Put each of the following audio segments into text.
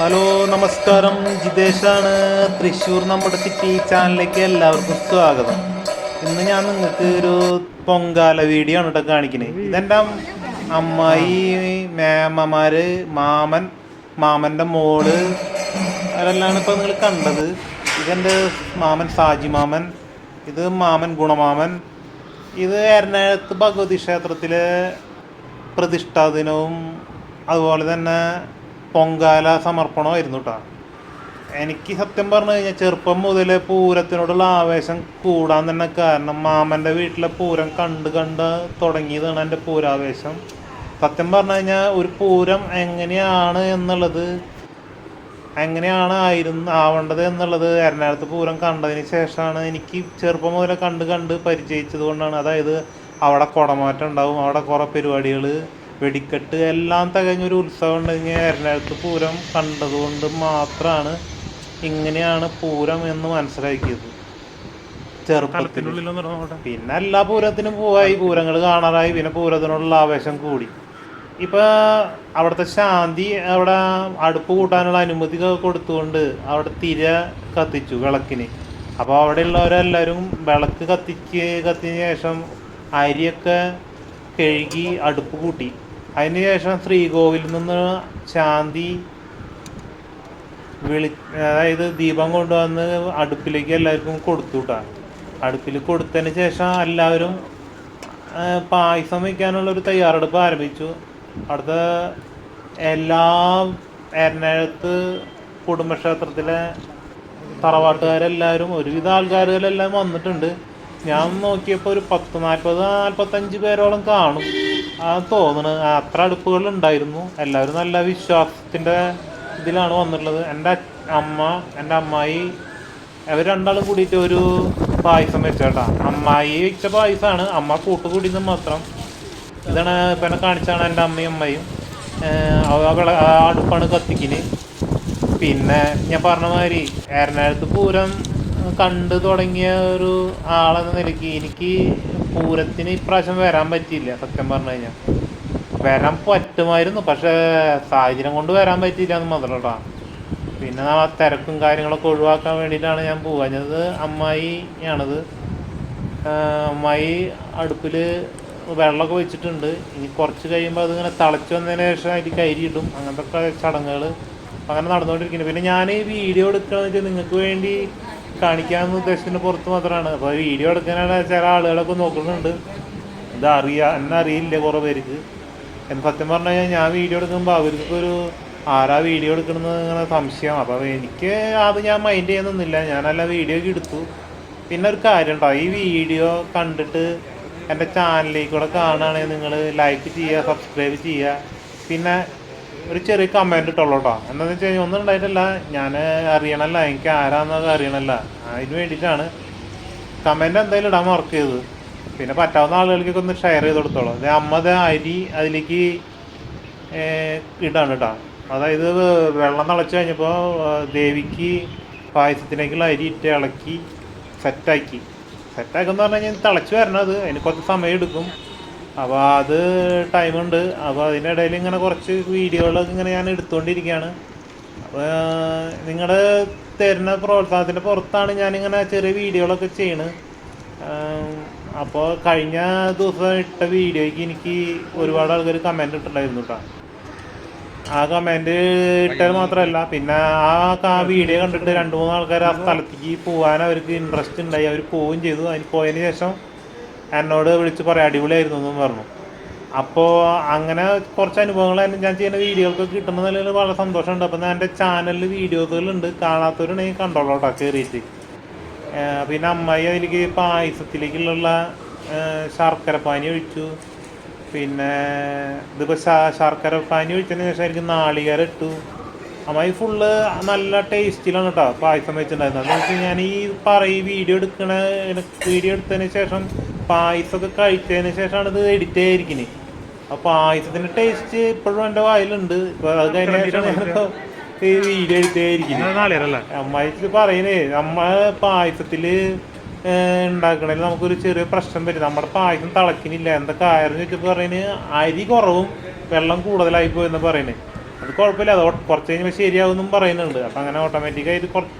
Hello നമസ്കാരം. ജിതേഷാണ്. തൃശ്ശൂർ നമ്മുടെ city ചാനലിലേക്ക് എല്ലാവർക്കും സ്വാഗതം. ഇന്ന് ഞാൻ നിങ്ങൾക്ക് ഒരു പൊങ്കാല വീഡിയോ ആണ് കേട്ടോ കാണിക്കുന്നത് ഇതെന്റെ അമ്മായി മേമ്മമാര് മാമൻ മാമന്റെ മോൾ അതെല്ലാം ഇപ്പോൾ നിങ്ങൾ കണ്ടത്. ഇതെന്റെ മാമൻ സാജി മാമൻ ഇത് മാമൻ ഗുണമാമൻ ഇത് എറണാകുളത്ത് ഭഗവതി ക്ഷേത്രത്തിലെ പ്രതിഷ്ഠാ ദിനവും അതുപോലെ തന്നെ പൊങ്കാല സമർപ്പണമായിരുന്നു കേട്ടോ എനിക്ക് സത്യം പറഞ്ഞു കഴിഞ്ഞാൽ ചെറുപ്പം മുതൽ പൂരത്തിനോടുള്ള ആവേശം കൂടാൻ തന്നെ കാരണം മാമന്റെ വീട്ടിലെ പൂരം കണ്ട് കണ്ട് തുടങ്ങിയതാണ് എന്റെ പൂരാവേശം. സത്യം പറഞ്ഞു കഴിഞ്ഞാൽ ഒരു പൂരം എങ്ങനെയാണ് എന്നുള്ളത് എങ്ങനെയാണ് ആയിരുന്നു ആവേണ്ടത് എന്നുള്ളത് എറണാകുളത്ത് പൂരം കണ്ടതിന് ശേഷമാണ് എനിക്ക് ചെറുപ്പം മുതൽ കണ്ട് കണ്ട് പരിചയിച്ചത് കൊണ്ടാണ്. അതായത് അവിടെ കുടമാറ്റം ഉണ്ടാവും അവിടെ കുറേ പരിപാടികൾ വെടിക്കെട്ട് എല്ലാം തികഞ്ഞൊരു ഉത്സവം ഉണ്ടെങ്കിൽ എറണാകുളത്ത് പൂരം കണ്ടതുകൊണ്ട് മാത്രമാണ് ഇങ്ങനെയാണ് പൂരം എന്ന് മനസ്സിലാക്കിയത്. ചെറുപ്പത്തിൽ പിന്നെ എല്ലാ പൂരത്തിനും പോവായി. പൂരങ്ങൾ കാണാറായി. പിന്നെ പൂരത്തിനുള്ള ആവേശം കൂടി. ഇപ്പൊ അവിടുത്തെ ശാന്തി അവിടെ അടുപ്പ് കൂട്ടാനുള്ള അനുമതി കൊടുത്തുകൊണ്ട് അവിടെ തിര കത്തിച്ചു വിളക്കിന്. അപ്പോൾ അവിടെയുള്ളവരെല്ലാവരും വിളക്ക് കത്തിക്ക് കത്തിയ ശേഷം അരിയൊക്കെ കഴുകി അടുപ്പ് കൂട്ടി. അതിന് ശ്രീകോവിൽ നിന്ന് ശാന്തി വിളി അതായത് ദീപം കൊണ്ടുവന്ന് അടുപ്പിലേക്ക് എല്ലാവർക്കും കൊടുത്തു അടുപ്പിൽ കൊടുത്തതിന് ശേഷം എല്ലാവരും പായസം വയ്ക്കാനുള്ള ഒരു തയ്യാറെടുപ്പ് ആരംഭിച്ചു. അവിടുത്തെ എല്ലാ എറണാകുളത്ത് കുടുംബക്ഷേത്രത്തിലെ തറവാട്ടുകാരെല്ലാവരും ഒരുവിധ ആൾക്കാരുകളെല്ലാം വന്നിട്ടുണ്ട്. ഞാൻ നോക്കിയപ്പോൾ ഒരു പത്ത് നാൽപ്പത് നാൽപ്പത്തഞ്ച് പേരോളം കാണും. ആ തോന്നണ് അത്ര അടുപ്പുകൾ ഉണ്ടായിരുന്നു എല്ലാവരും നല്ല വിശ്വാസത്തിന്റെ ഇതിലാണ് വന്നിട്ടുള്ളത്. എന്റെ അമ്മ എന്റെ അമ്മായി അവർ രണ്ടാളും കൂടിയിട്ട് ഒരു പായസം വെച്ചേട്ടാ. അമ്മായി വെച്ച പായസമാണ് അമ്മ കൂട്ട് കൂടിയെന്ന് മാത്രം. ഇതാണ് ഇപ്പം എന്നെ കാണിച്ചാണ് എന്റെ അമ്മയും അമ്മയും. ആ അടുപ്പാണ് കത്തിക്കിന് പിന്നെ ഞാൻ പറഞ്ഞ മാതിരി എറണാകുളത്ത് പൂരം കണ്ടു തുടങ്ങിയ ഒരു ആളെന്ന നിലയ്ക്ക് എനിക്ക് പൂരത്തിന് ഇപ്രാവശ്യം വരാൻ പറ്റിയില്ല സത്യം പറഞ്ഞു കഴിഞ്ഞാൽ വരാൻ പറ്റുമായിരുന്നു പക്ഷേ സാഹചര്യം കൊണ്ട് വരാൻ പറ്റിയില്ല എന്ന് മാത്രം കേട്ടോ പിന്നെ ആ തിരക്കും കാര്യങ്ങളൊക്കെ ഒഴിവാക്കാൻ വേണ്ടിയിട്ടാണ് ഞാൻ പോകാഞ്ഞത് അമ്മായി ആണത് അമ്മായി അടുപ്പിൽ വെള്ളമൊക്കെ വെച്ചിട്ടുണ്ട്. ഇനി കുറച്ച് കഴിയുമ്പോൾ അതിങ്ങനെ തിളച്ച് വന്നതിന് ശേഷം അതിൽ ഇടും. അങ്ങനത്തെ ചടങ്ങുകൾ അങ്ങനെ നടന്നുകൊണ്ടിരിക്കുന്നു. പിന്നെ ഞാൻ ഈ വീഡിയോ എടുക്കുകയാണെന്ന് വെച്ചാൽ നിങ്ങൾക്ക് വേണ്ടി കാണിക്കാമെന്ന് ഉദ്ദേശത്തിന് പുറത്ത് മാത്രമാണ് അപ്പോൾ വീഡിയോ എടുക്കാനാണ് ചില ആളുകളൊക്കെ നോക്കുന്നുണ്ട്. ഇത് അറിയാ എന്നെ അറിയില്ല കുറേ പേർക്ക്. എന്ന് സത്യം പറഞ്ഞു ഞാൻ വീഡിയോ എടുക്കുമ്പോൾ അവർക്കൊരു ആരാ വീഡിയോ എടുക്കണമെന്ന് ഇങ്ങനെ സംശയം. അപ്പോൾ എനിക്ക് അത് ഞാൻ മൈൻഡ് ചെയ്യുന്നൊന്നുമില്ല ഞാനല്ല വീഡിയോ ഒക്കെ എടുത്തു. പിന്നെ ഒരു കാര്യം ഉണ്ടോ ഈ വീഡിയോ കണ്ടിട്ട് എന്റെ ചാനലിൽ കൂടെ കാണുകയാണെങ്കിൽ നിങ്ങൾ ലൈക്ക് ചെയ്യുക സബ്സ്ക്രൈബ് ചെയ്യുക. പിന്നെ ഒരു ചെറിയ കമന്റ് ഇട്ടുള്ളൂ കേട്ടോ എന്താണെന്ന് വെച്ച് കഴിഞ്ഞാൽ ഒന്നും ഉണ്ടായിട്ടില്ല. ഞാൻ അറിയണല്ല. എനിക്ക് ആരാന്നൊക്കെ അറിയണല്ല. അതിന് വേണ്ടിയിട്ടാണ് കമന്റ് എന്തായാലും ഇടാൻ വർക്ക് ചെയ്ത് പിന്നെ പറ്റാവുന്ന ആളുകൾക്കൊക്കെ ഒന്ന് ഷെയർ ചെയ്ത് കൊടുത്തോളൂ. അതെ അമ്മ ദേ അരി അതിലേക്ക് ഇടാണ് കേട്ടോ. അതായത് വെള്ളം തിളച്ച് കഴിഞ്ഞപ്പോൾ ദേവിക്ക് പായസത്തിലേക്കുള്ള അരി ഇട്ട് ഇളക്കി സെറ്റാക്കി സെറ്റാക്കുമെന്ന് പറഞ്ഞു കഴിഞ്ഞാൽ തിളച്ച് വരണത് അതിന് കുറച്ച് സമയം എടുക്കും. അപ്പോൾ അത് ടൈമുണ്ട് അപ്പോൾ അതിനിടയിൽ ഇങ്ങനെ കുറച്ച് വീഡിയോകളൊക്കെ ഇങ്ങനെ ഞാൻ എടുത്തുകൊണ്ടിരിക്കുകയാണ് അപ്പോൾ നിങ്ങളുടെ തരുന്ന പ്രോത്സാഹനത്തിന്റെ പുറത്താണ് ഞാനിങ്ങനെ ചെറിയ വീഡിയോകളൊക്കെ ചെയ്യണത് അപ്പോൾ കഴിഞ്ഞ ദിവസം ഇട്ട വീഡിയോയ്ക്ക് എനിക്ക് ഒരുപാട് ആൾക്കാർ കമന്റ് ഇട്ടിട്ടുണ്ടായിരുന്നു കേട്ടോ ആ കമന്റ് ഇട്ടത് മാത്രമല്ല പിന്നെ ആ വീഡിയോ കണ്ടിട്ട് രണ്ട് മൂന്ന് ആൾക്കാർ ആ സ്ഥലത്തേക്ക് പോകാൻ അവർക്ക് ഇൻട്രസ്റ്റ് ഉണ്ടായി. അവർ പോവുകയും ചെയ്തു. അതിന് പോയതിന് ശേഷം എന്നോട് വിളിച്ച് പറയാം അടിപൊളിയായിരുന്നു എന്നും പറഞ്ഞു. അപ്പോൾ അങ്ങനെ കുറച്ച് അനുഭവങ്ങൾ ഞാൻ ചെയ്യുന്ന വീഡിയോകൾക്ക് കിട്ടുന്ന നിലയിൽ വളരെ സന്തോഷമുണ്ട്. അപ്പോൾ ഞാൻ എന്റെ ചാനലിൽ വീഡിയോസുകളുണ്ട്. കാണാത്തവരുണ്ടെങ്കിൽ കണ്ടോളൂ കേട്ടോ കയറിയിട്ട് പിന്നെ അമ്മായി അതിലേക്ക് പായസത്തിലേക്കുള്ള ശർക്കര പാനി ഒഴിച്ചു. പിന്നെ ഇതിപ്പോൾ ശർക്കര പാനി ഒഴിച്ചതിന് ശേഷം എനിക്ക് നാളികേരം ഇട്ടു. അമ്മായി ഫുള്ള് നല്ല ടേസ്റ്റിലാണ് കേട്ടോ പായസം വെച്ചിട്ടുണ്ടായിരുന്നത്. എന്ന് വെച്ചാൽ ഞാൻ ഈ പറയും വീഡിയോ എടുക്കണ വീഡിയോ എടുത്തതിന് ശേഷം പായസമൊക്കെ കഴിച്ചതിന് ശേഷമാണ് ഇത് എഡിറ്റ് ചെയ്തിരിക്കുന്നത് ആ പായസത്തിന്റെ ടേസ്റ്റ് ഇപ്പോഴും എന്റെ വായിലുണ്ട്. അത് കഴിഞ്ഞ ശേഷം ഞാനിപ്പോൾ ഈ വീഡിയോ എഡിറ്റ് ചെയ്തിരിക്കുന്നത് പറയുന്നേ നമ്മ പായസത്തിൽ ഉണ്ടാക്കണതിൽ നമുക്കൊരു ചെറിയ പ്രശ്നം വരും. നമ്മുടെ പായസം തിളക്കിനില്ല എന്താ കാര്യം ചോദിച്ചപ്പോൾ പറയുന്നത് അരി കുറവും വെള്ളം കൂടുതലായി പോയെന്ന് പറയുന്നത് അത് കുഴപ്പമില്ല. അത് കുറച്ച് കഴിയുമ്പോൾ ശരിയാവുമെന്നും പറയുന്നുണ്ട്. അപ്പം അങ്ങനെ ഓട്ടോമാറ്റിക്കായിട്ട് കുറച്ച്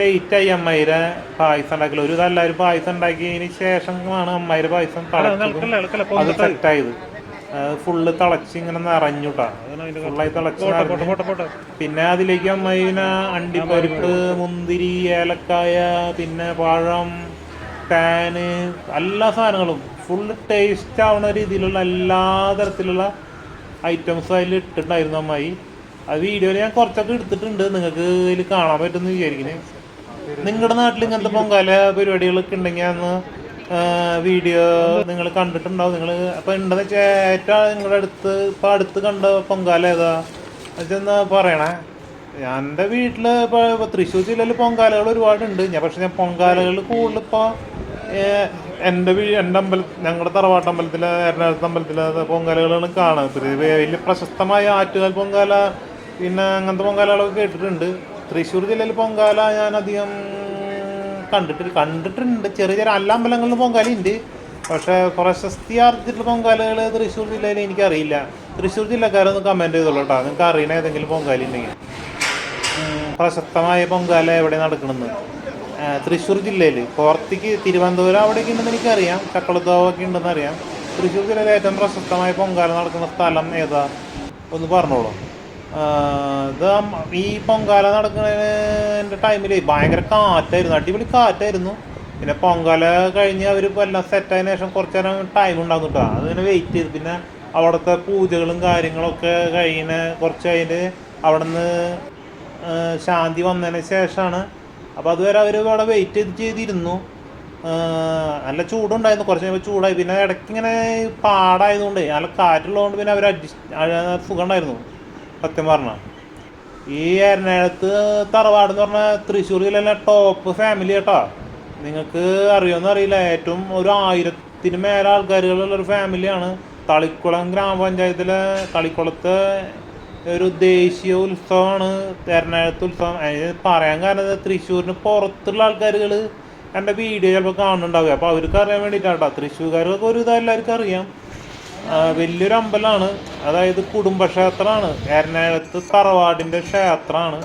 ലേറ്റായി അമ്മായിരെ പായസം ഉണ്ടാക്കില്ല ഒരു ഇതെല്ലാവരും പായസം ഉണ്ടാക്കിയതിന് ശേഷമാണ് അമ്മായിരെ പായസം തിളച്ചതും അത് സെറ്റായത് ഫുള്ള് തിളച്ച് ഇങ്ങനെ നിറഞ്ഞുട്ടാ. ഫുള്ളായി തിളച്ച്. പിന്നെ അതിലേക്ക് അമ്മായിന അണ്ടിപ്പരിപ്പ് മുന്തിരി ഏലക്കായ പിന്നെ പഴം പാന് എല്ലാ സാധനങ്ങളും. ഫുള്ള് ടേസ്റ്റ് ആവുന്ന രീതിയിലുള്ള എല്ലാ തരത്തിലുള്ള ഐറ്റംസ് അതിൽ ഇട്ടിട്ടുണ്ടായിരുന്നു അമ്മായി. അത് വീഡിയോയിൽ ഞാൻ കുറച്ചൊക്കെ എടുത്തിട്ടുണ്ട്. നിങ്ങൾക്ക് ഇതിൽ കാണാൻ പറ്റുമെന്ന് വിചാരിക്കുന്നത് നിങ്ങളുടെ നാട്ടിൽ ഇങ്ങനത്തെ പൊങ്കാല പരിപാടികളൊക്കെ ഉണ്ടെങ്കിൽ അന്ന് വീഡിയോ നിങ്ങൾ കണ്ടിട്ടുണ്ടാവും. നിങ്ങൾ അപ്പോൾ ഉണ്ടെന്ന് വെച്ചാൽ ഏറ്റവും നിങ്ങളുടെ അടുത്ത് ഇപ്പോൾ അടുത്ത് കണ്ട പൊങ്കാല ഏതാ? വെച്ചെന്നാ പറയണേ. എന്റെ വീട്ടിൽ ഇപ്പോൾ തൃശ്ശൂർ ജില്ലയിൽ പൊങ്കാലകൾ ഒരുപാടുണ്ട്. ഞാൻ പക്ഷെ ഞാൻ പൊങ്കാലകൾ കൂടുതൽ ഇപ്പോൾ എന്റെ വീ എന്റെ അമ്പലം ഞങ്ങളുടെ തറവാട്ട് അമ്പലത്തിലെ എറണാകുളത്ത് അമ്പലത്തിലെ പൊങ്കാലകളാണ് കാണുന്നത് വലിയ പ്രശസ്തമായ ആറ്റുകാൽ പൊങ്കാല പിന്നെ അങ്ങനത്തെ പൊങ്കാലകളൊക്കെ കേട്ടിട്ടുണ്ട്. തൃശ്ശൂർ ജില്ലയിൽ പൊങ്കാല ഞാൻ അധികം കണ്ടിട്ട് കണ്ടിട്ടുണ്ട്. ചെറിയ ചെറിയ എല്ലാ അമ്പലങ്ങളിലും പൊങ്കാലുണ്ട് പക്ഷേ പ്രശസ്തി ആർജിച്ചിട്ടുള്ള പൊങ്കാലകൾ തൃശ്ശൂർ ജില്ലയിൽ എനിക്കറിയില്ല. തൃശ്ശൂർ ജില്ലക്കാരൊന്ന് കമന്റ് ചെയ്തോളൂ കേട്ടോ. നിങ്ങൾക്ക് അറിയണ ഏതെങ്കിലും പൊങ്കാല ഉണ്ടെങ്കിൽ. ഉം, പ്രശസ്തമായ പൊങ്കാല എവിടെ നടക്കണമെന്ന് തൃശ്ശൂർ ജില്ലയിൽ. പുറത്തേക്ക് തിരുവനന്തപുരം അവിടെയൊക്കെ ഉണ്ടെന്ന് എനിക്കറിയാം. ചക്കളത്തോവൊക്കെ ഉണ്ടെന്ന് അറിയാം. തൃശ്ശൂർ ജില്ലയിലെ ഏറ്റവും പ്രശസ്തമായ പൊങ്കാല നടക്കുന്ന സ്ഥലം ഏതാ? ഒന്ന് പറഞ്ഞോളൂ. ഇത് ഈ പൊങ്കാല നടക്കുന്നതിന്റെ ടൈമിൽ ഭയങ്കര കാറ്റായിരുന്നു. അടിപൊളി കാറ്റായിരുന്നു. പിന്നെ പൊങ്കാല കഴിഞ്ഞ് അവർ എല്ലാം സെറ്റായതിനു ശേഷം കുറച്ച് നേരം ടൈം ഉണ്ടാകും കേട്ടോ അതിങ്ങനെ വെയിറ്റ് ചെയ്ത്. പിന്നെ അവിടുത്തെ പൂജകളും കാര്യങ്ങളൊക്കെ കഴിഞ്ഞ് കുറച്ച് കഴിഞ്ഞ് അവിടെ നിന്ന് ശാന്തി വന്നതിന് ശേഷമാണ് അപ്പോൾ അതുവരെ അവർ അവിടെ വെയിറ്റ് ചെയ്ത് ചെയ്തിരുന്നു. നല്ല ചൂടുണ്ടായിരുന്നു. കുറച്ച് കഴിയുമ്പോൾ ചൂടായി. പിന്നെ ഇടയ്ക്ക് ഇങ്ങനെ പാടായതുകൊണ്ട് നല്ല കാറ്റുള്ളതുകൊണ്ട് പിന്നെ അവർ അഡ്ജസ്റ്റ് സുഖം ഉണ്ടായിരുന്നു. സത്യം പറഞ്ഞാൽ ഈ എറണാകുളത്ത് തറവാട് എന്ന് പറഞ്ഞാൽ തൃശ്ശൂർ ജില്ലയിലെ ടോപ്പ് ഫാമിലി കേട്ടോ. നിങ്ങൾക്ക് അറിയുമെന്ന് അറിയില്ല ഏറ്റവും ഒരു ആയിരത്തിന് മേലെ ആൾക്കാരുകളുള്ള ഒരു ഫാമിലിയാണ് തളിക്കുളം ഗ്രാമപഞ്ചായത്തിലെ തളിക്കുളത്തെ ഒരു ദേശീയ ഉത്സവമാണ് എറണാകുളത്ത് ഉത്സവം. അതിന് പറയാൻ കാരണം തൃശ്ശൂരിന് പുറത്തുള്ള ആൾക്കാരുകൾ എന്റെ വീഡിയോ ചിലപ്പോൾ കാണുന്നുണ്ടാവുക അപ്പോൾ അവർക്ക് അറിയാൻ വേണ്ടിയിട്ടാണ് കേട്ടോ തൃശ്ശൂർക്കാർക്ക് ഒരു ഇതാ എല്ലാവർക്കും അറിയാം. വലിയൊരു അമ്പലമാണ്. അതായത് കുടുംബക്ഷേത്രമാണ്. എറണാകുളത്ത് തറവാടിന്റെ ക്ഷേത്രമാണ്.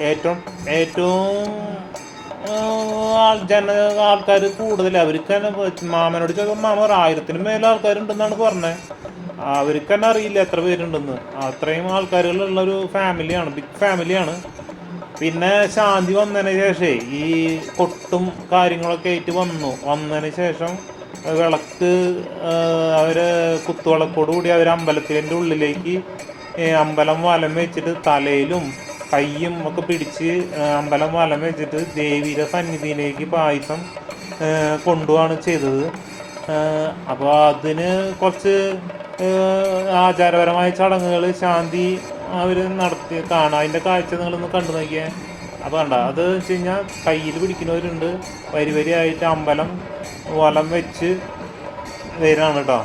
ഏറ്റവും ഏറ്റവും ആൾ ജന ആൾക്കാർ കൂടുതൽ. അവർക്ക് തന്നെ മാമനോട് ചോദിക്കുമ്പോൾ മാമ ഒരു ആയിരത്തിന് മേലെ ആൾക്കാരുണ്ടെന്നാണ് പറഞ്ഞത് അവർക്ക് തന്നെ അറിയില്ല എത്ര പേരുണ്ടെന്ന്. അത്രയും ആൾക്കാരുകളുള്ള ഒരു ഫാമിലിയാണ് ബിഗ് ഫാമിലിയാണ്. പിന്നെ ശാന്തി വന്നതിന് ശേഷമേ ഈ കൊട്ടും കാര്യങ്ങളൊക്കെ ആയിട്ട് വന്നു. വന്നതിന് ശേഷം വിളക്ക് അവർ കുത്തുവിളക്കോടുകൂടി അവർ അമ്പലത്തിന്റെ ഉള്ളിലേക്ക് അമ്പലം വലം വെച്ചിട്ട് തലയിലും കയ്യും ഒക്കെ പിടിച്ച് അമ്പലം വലം വെച്ചിട്ട് ദേവിയുടെ സന്നിധിയിലേക്ക് പായസം കൊണ്ടുപോവാണ് ചെയ്തത്. അപ്പോൾ അതിന് കുറച്ച് ആചാരപരമായ ചടങ്ങുകൾ ശാന്തി അവർ നടത്തി കാണാം അതിന്റെ കാഴ്ച നിങ്ങളൊന്ന് കണ്ടു നോക്കിയാൽ അപ്പോൾ കണ്ട അത് വെച്ച് കഴിഞ്ഞാൽ കയ്യിൽ പിടിക്കുന്നവരുണ്ട്. വരി വരിയായിട്ട് അമ്പലം വലം വെച്ച് വരാണ് കേട്ടോ.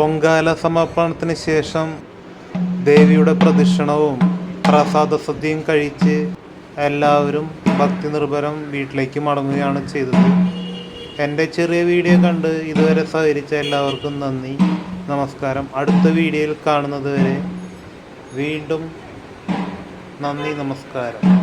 പൊങ്കാല സമർപ്പണത്തിന് ശേഷം ദേവിയുടെ പ്രദക്ഷിണവും പ്രസാദ സദ്യയും കഴിച്ച് എല്ലാവരും ഭക്തി നിർഭരം വീട്ടിലേക്ക് മടങ്ങുകയാണ് ചെയ്തത്. എന്റെ ചെറിയ വീഡിയോ കണ്ട് ഇതുവരെ സഹകരിച്ച എല്ലാവർക്കും നന്ദി. നമസ്കാരം. അടുത്ത വീഡിയോയിൽ കാണുന്നത് വരെ വീണ്ടും നന്ദി നമസ്കാരം.